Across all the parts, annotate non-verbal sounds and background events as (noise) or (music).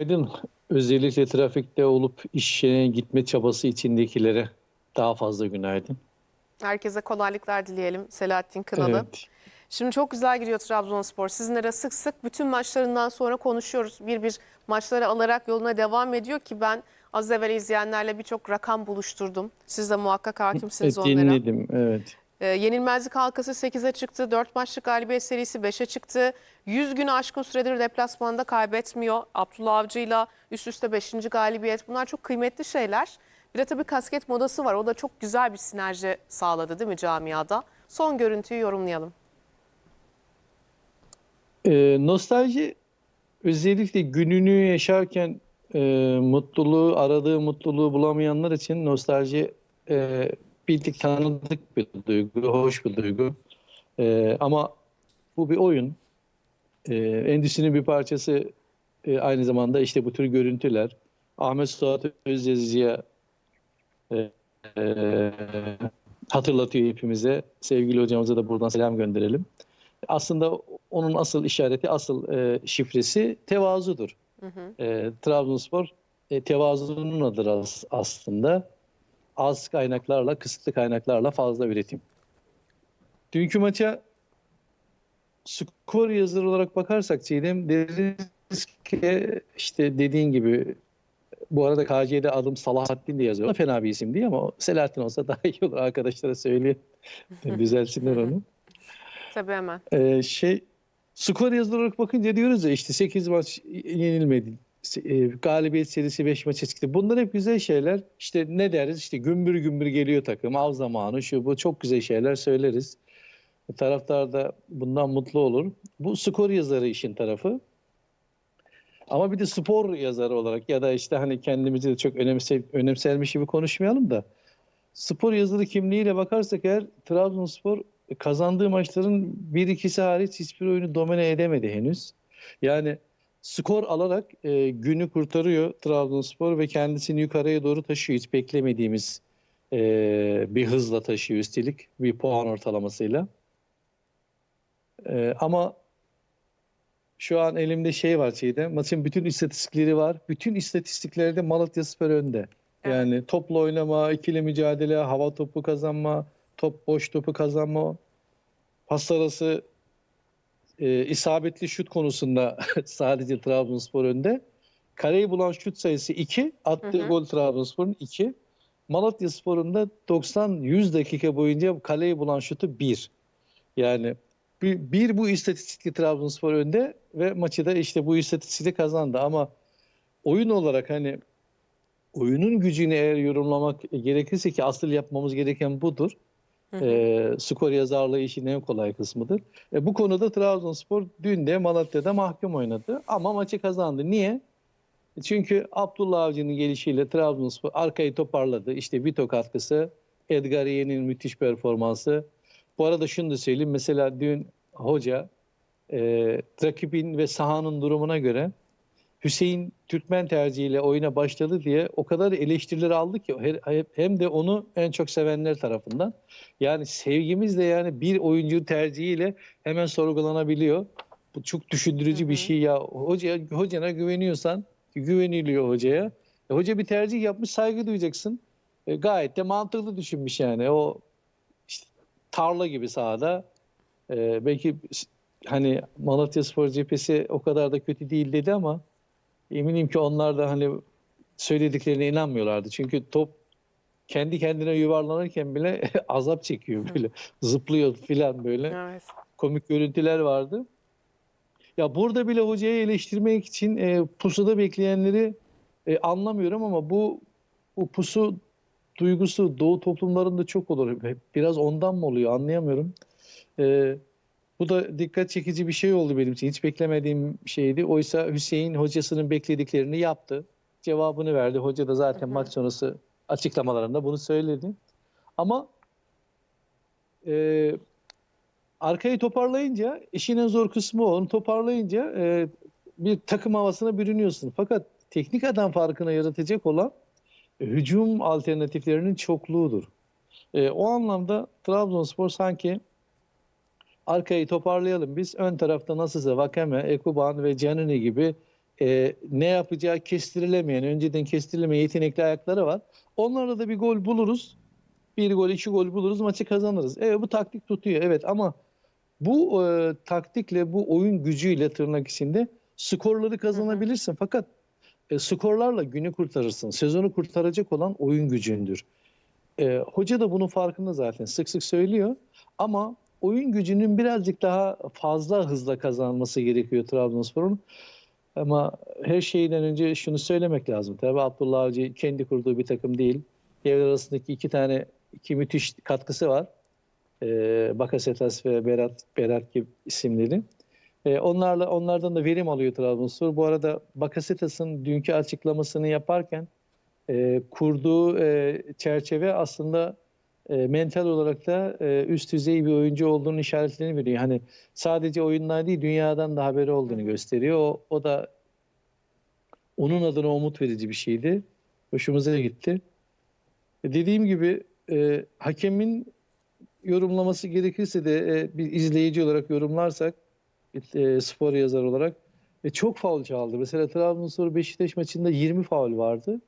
Günaydın. Özellikle trafikte olup işe gitme çabası içindekilere daha fazla günaydın. Herkese kolaylıklar dileyelim Selahattin Kınalı. Evet. Şimdi çok güzel gidiyor Trabzonspor. Sizinle sık sık bütün maçlarından sonra konuşuyoruz. Bir bir maçları alarak yoluna devam ediyor ki ben az evvel izleyenlerle birçok rakam buluşturdum. Siz de muhakkak hakimsiniz Evet, onlara. dinledim. Evet. Ee, yenilmezlik halkası 8'e çıktı. 4 maçlık galibiyet serisi 5'e çıktı. 100 günü aşkın süredir deplasmanda kaybetmiyor. Abdullah Avcı'yla üst üste 5. galibiyet. Bunlar çok kıymetli şeyler. Bir de tabii kasket modası var. O da çok güzel bir sinerji sağladı değil mi camiada? Son görüntüyü yorumlayalım. Ee, nostalji özellikle gününü yaşarken e, mutluluğu, aradığı mutluluğu bulamayanlar için nostalji e, bildik tanıdık bir duygu, hoş bir duygu. E, ama bu bir oyun. E, endüstrinin bir parçası e, aynı zamanda işte bu tür görüntüler. Ahmet Suat Özyazıcı'ya e, e, hatırlatıyor hepimize. Sevgili hocamıza da buradan selam gönderelim. Aslında onun asıl işareti, asıl e, şifresi tevazudur. Hı hı. E, Trabzonspor e, tevazunun adıdır as- aslında. Az kaynaklarla, kısıtlı kaynaklarla fazla üretim. Dünkü maça skor yazarı olarak bakarsak Çiğdem deriz ki işte dediğin gibi bu arada KC'de adım Salahattin diye yazıyor. Fena bir isim değil ama Selahattin olsa daha iyi olur. Arkadaşlara söyleyeyim. (laughs) Düzelsinler onu. Tabii hemen. Ee, şey skor yazılı olarak bakınca diyoruz ya işte 8 maç yenilmedi. E, galibiyet serisi 5 maça çıktı. Bunlar hep güzel şeyler. İşte ne deriz? İşte gümbür gümbür geliyor takım. Av zamanı şu bu çok güzel şeyler söyleriz. Taraftar da bundan mutlu olur. Bu skor yazarı işin tarafı. Ama bir de spor yazarı olarak ya da işte hani kendimizi de çok önemse, önemsermiş gibi konuşmayalım da spor yazarı kimliğiyle bakarsak eğer Trabzonspor kazandığı maçların bir ikisi hariç hiçbir oyunu domine edemedi henüz. Yani skor alarak e, günü kurtarıyor Trabzonspor ve kendisini yukarıya doğru taşıyor. Hiç beklemediğimiz e, bir hızla taşıyor üstelik bir puan ortalamasıyla. E, ama şu an elimde şey var şeyde maçın bütün istatistikleri var. Bütün istatistiklerde Malatyaspor önde. Evet. Yani topla oynama, ikili mücadele, hava topu kazanma, top boş topu kazanma, pas arası e, isabetli şut konusunda (laughs) sadece Trabzonspor önde. Kareyi bulan şut sayısı 2, attığı Hı hı. gol Trabzonspor'un 2. Malatyaspor'un da 90-100 dakika boyunca kaleyi bulan şutu 1. Yani bir, bir bu istatistikli Trabzonspor önde ve maçı da işte bu istatistikle kazandı ama oyun olarak hani oyunun gücünü eğer yorumlamak gerekirse ki asıl yapmamız gereken budur. E, skor yazarlığı işin en kolay kısmıdır. E, bu konuda Trabzonspor dün de Malatya'da mahkum oynadı ama maçı kazandı. Niye? Çünkü Abdullah Avcı'nın gelişiyle Trabzonspor arkayı toparladı. İşte Vito katkısı, Edgar Yeğen'in müthiş performansı. Bu arada şunu da söyleyeyim. Mesela dün hoca e, rakibin ve sahanın durumuna göre Hüseyin Türkmen tercihiyle oyuna başladı diye o kadar eleştiriler aldı ki he- hem de onu en çok sevenler tarafından. Yani sevgimiz de yani bir oyuncu tercihiyle hemen sorgulanabiliyor. Bu çok düşündürücü Hı bir hı. şey ya. Hoca, hocana güveniyorsan güveniliyor hocaya. E, hoca bir tercih yapmış saygı duyacaksın. E, gayet de mantıklı düşünmüş yani. O işte tarla gibi sahada. E, belki hani Malatya Spor cephesi o kadar da kötü değil dedi ama eminim ki onlar da hani söylediklerine inanmıyorlardı. Çünkü top kendi kendine yuvarlanırken bile (laughs) azap çekiyor böyle. Zıplıyor filan böyle Evet. komik görüntüler vardı. Ya burada bile hocayı eleştirmek için e, pusuda bekleyenleri e, anlamıyorum ama bu bu pusu duygusu Doğu toplumlarında çok olur. Biraz ondan mı oluyor anlayamıyorum. E, bu da dikkat çekici bir şey oldu benim için. Hiç beklemediğim şeydi. Oysa Hüseyin hocasının beklediklerini yaptı. Cevabını verdi. Hoca da zaten Hı hı. maç sonrası açıklamalarında bunu söyledi. Ama e, arkayı toparlayınca işin en zor kısmı o. Onu toparlayınca e, bir takım havasına bürünüyorsun. Fakat teknik adam farkına yaratacak olan e, hücum alternatiflerinin çokluğudur. E, o anlamda Trabzonspor sanki arkayı toparlayalım biz. Ön tarafta nasılsa Vakame, Ekuban ve Canini gibi e, ne yapacağı kestirilemeyen, önceden kestirilemeyen yetenekli ayakları var. Onlarla da bir gol buluruz. Bir gol, iki gol buluruz, maçı kazanırız. Evet bu taktik tutuyor. Evet ama bu e, taktikle, bu oyun gücüyle tırnak içinde skorları kazanabilirsin. Fakat e, skorlarla günü kurtarırsın. Sezonu kurtaracak olan oyun gücündür. E, hoca da bunun farkında zaten. Sık sık söylüyor. Ama oyun gücünün birazcık daha fazla hızla kazanması gerekiyor Trabzonspor'un. Ama her şeyden önce şunu söylemek lazım. Tabii Abdullah Avcı kendi kurduğu bir takım değil. Devre arasındaki iki tane iki müthiş katkısı var. Ee, Bakasetas ve Berat Berat gibi isimleri. Ee, onlarla onlardan da verim alıyor Trabzonspor. Bu arada Bakasetas'ın dünkü açıklamasını yaparken e, kurduğu e, çerçeve aslında e, mental olarak da e, üst düzey bir oyuncu olduğunun işaretlerini veriyor. Hani sadece oyundan değil dünyadan da haberi olduğunu gösteriyor. O, o da onun adına umut verici bir şeydi. Hoşumuza gitti. E, Dediğim gibi e, hakemin yorumlaması gerekirse de e, bir izleyici olarak yorumlarsak e, spor yazar olarak e, çok faul çaldı. Mesela Trabzonspor Beşiktaş maçında 20 faul vardı.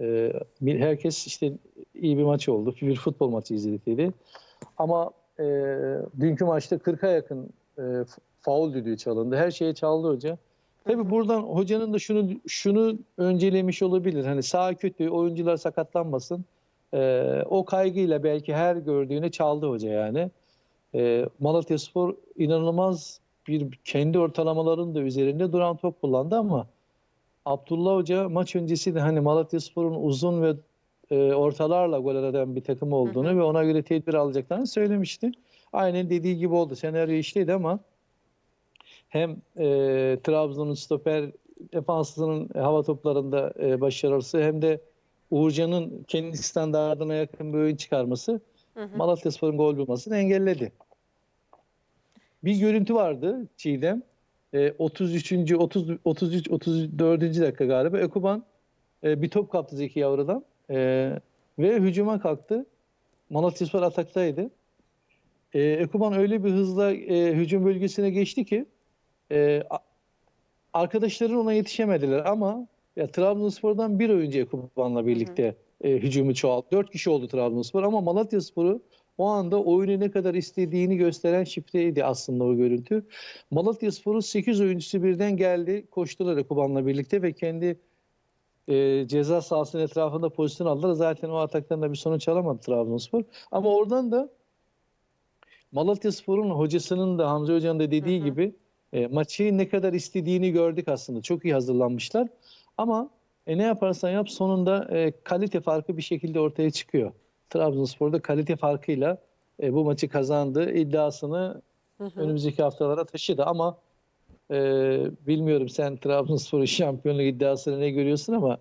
E, bir- herkes işte iyi bir maç oldu. Bir futbol maçı izledik dedi. Ama e, dünkü maçta 40'a yakın e, faul düdüğü çalındı. Her şeye çaldı hoca. Tabii buradan hocanın da şunu şunu öncelemiş olabilir. Hani sağ kötü, oyuncular sakatlanmasın. E, o kaygıyla belki her gördüğüne çaldı hoca yani. E, Malatyaspor inanılmaz bir kendi ortalamalarının da üzerinde duran top kullandı ama Abdullah Hoca maç öncesi de hani Malatyaspor'un uzun ve e, ortalarla gol eden bir takım olduğunu Hı hı. ve ona göre tedbir alacaklarını söylemişti. Aynen dediği gibi oldu. Senaryo işledi ama hem e, Trabzon'un stoper defansının hava toplarında e, başarısı hem de Uğurcan'ın kendi standartına yakın bir oyun çıkarması. Malatyaspor'un gol bulmasını engelledi. Bir görüntü vardı Çiğdem. E, 33. 30 33 34. dakika galiba Ekuban e, bir top kaptı Zeki Yavru'dan e, ve hücuma kalktı. Malatyaspor ataktaydı. E, Ekuban öyle bir hızla e, hücum bölgesine geçti ki e, a- arkadaşları ona yetişemediler ama ya Trabzonspor'dan bir oyuncu Ekuban'la birlikte e, hücumu çoğalttı. Dört kişi oldu Trabzonspor ama Malatyaspor'u o anda oyunu ne kadar istediğini gösteren şifreydi aslında o görüntü. Malatyaspor'un 8 oyuncusu birden geldi, koştular Ekuban'la birlikte ve kendi e, ceza sahasının etrafında pozisyon aldılar. Zaten o ataktan da bir sonuç alamadı Trabzonspor. Ama oradan da Malatyaspor'un hocasının da Hamza Hoca'nın da dediği Hı hı. gibi e, maçı ne kadar istediğini gördük aslında. Çok iyi hazırlanmışlar. Ama e, ne yaparsan yap sonunda e, kalite farkı bir şekilde ortaya çıkıyor. Trabzonspor'da kalite farkıyla e, bu maçı kazandı. iddiasını Hı hı. önümüzdeki haftalara taşıdı ama e, bilmiyorum sen Trabzonspor'un (laughs) şampiyonluk iddiasını ne görüyorsun ama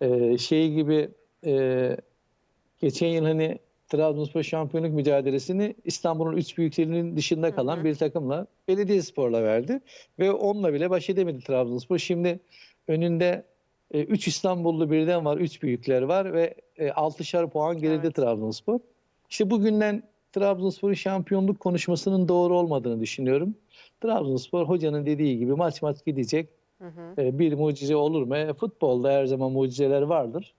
e, şey gibi e, geçen yıl hani Trabzonspor şampiyonluk mücadelesini İstanbul'un üç büyüklerinin dışında kalan Hı hı. bir takımla Belediyespor'la verdi ve onunla bile baş edemedi Trabzonspor. Şimdi önünde 3 İstanbullu birden var, 3 büyükler var ve e, 6'şar puan geride Evet. Trabzonspor. İşte bugünden Trabzonspor'un şampiyonluk konuşmasının doğru olmadığını düşünüyorum. Trabzonspor hocanın dediği gibi maç maç gidecek. Hı hı. E, bir mucize olur mu? E, Futbolda her zaman mucizeler vardır.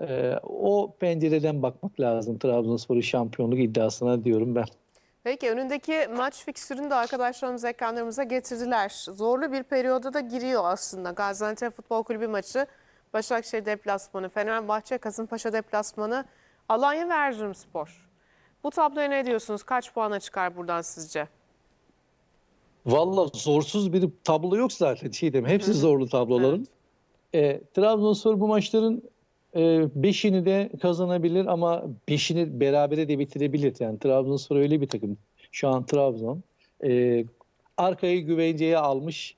E, o pencereden bakmak lazım Trabzonspor'un şampiyonluk iddiasına diyorum ben. Peki önündeki maç fikstürünü de arkadaşlarımız ekranlarımıza getirdiler. Zorlu bir periyoda da giriyor aslında. Gaziantep Futbol Kulübü maçı, Başakşehir deplasmanı, Fenerbahçe, Kasımpaşa deplasmanı, Alanya ve Erzurumspor. Bu tabloya ne diyorsunuz? Kaç puana çıkar buradan sizce? Valla zorsuz bir tablo yok zaten Çiğdem. Hepsi zorlu tabloların. E, Trabzonspor bu maçların e, beşini de kazanabilir ama beşini berabere de bitirebilir. Yani Trabzonspor öyle bir takım. Şu an Trabzon. E, arkayı güvenceye almış.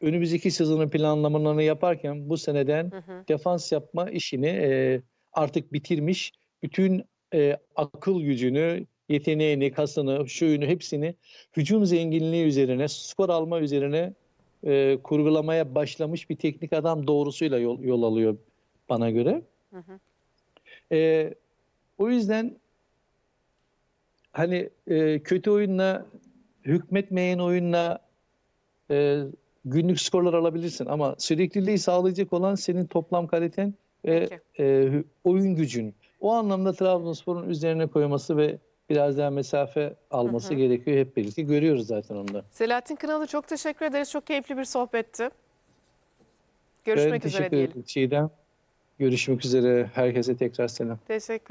Önümüzdeki sezonun planlamalarını yaparken bu seneden Hı hı. defans yapma işini e, artık bitirmiş. Bütün e, akıl gücünü, yeteneğini, kasını, şuyunu hepsini hücum zenginliği üzerine, skor alma üzerine e, kurgulamaya başlamış bir teknik adam doğrusuyla yol, yol alıyor bana göre. Hı hı. E, o yüzden hani e, kötü oyunla, hükmetmeyen oyunla e, günlük skorlar alabilirsin ama sürekliliği sağlayacak olan senin toplam kaliten ve Peki. e, oyun gücün. O anlamda Trabzonspor'un üzerine koyması ve biraz daha mesafe alması gerekiyor hep birlikte. Görüyoruz zaten onu da. Selahattin Kınalı çok teşekkür ederiz. Çok keyifli bir sohbetti. Görüşmek üzere teşekkür diyelim. ederim Çiğdem. Görüşmek üzere. Herkese tekrar selam. Teşekkür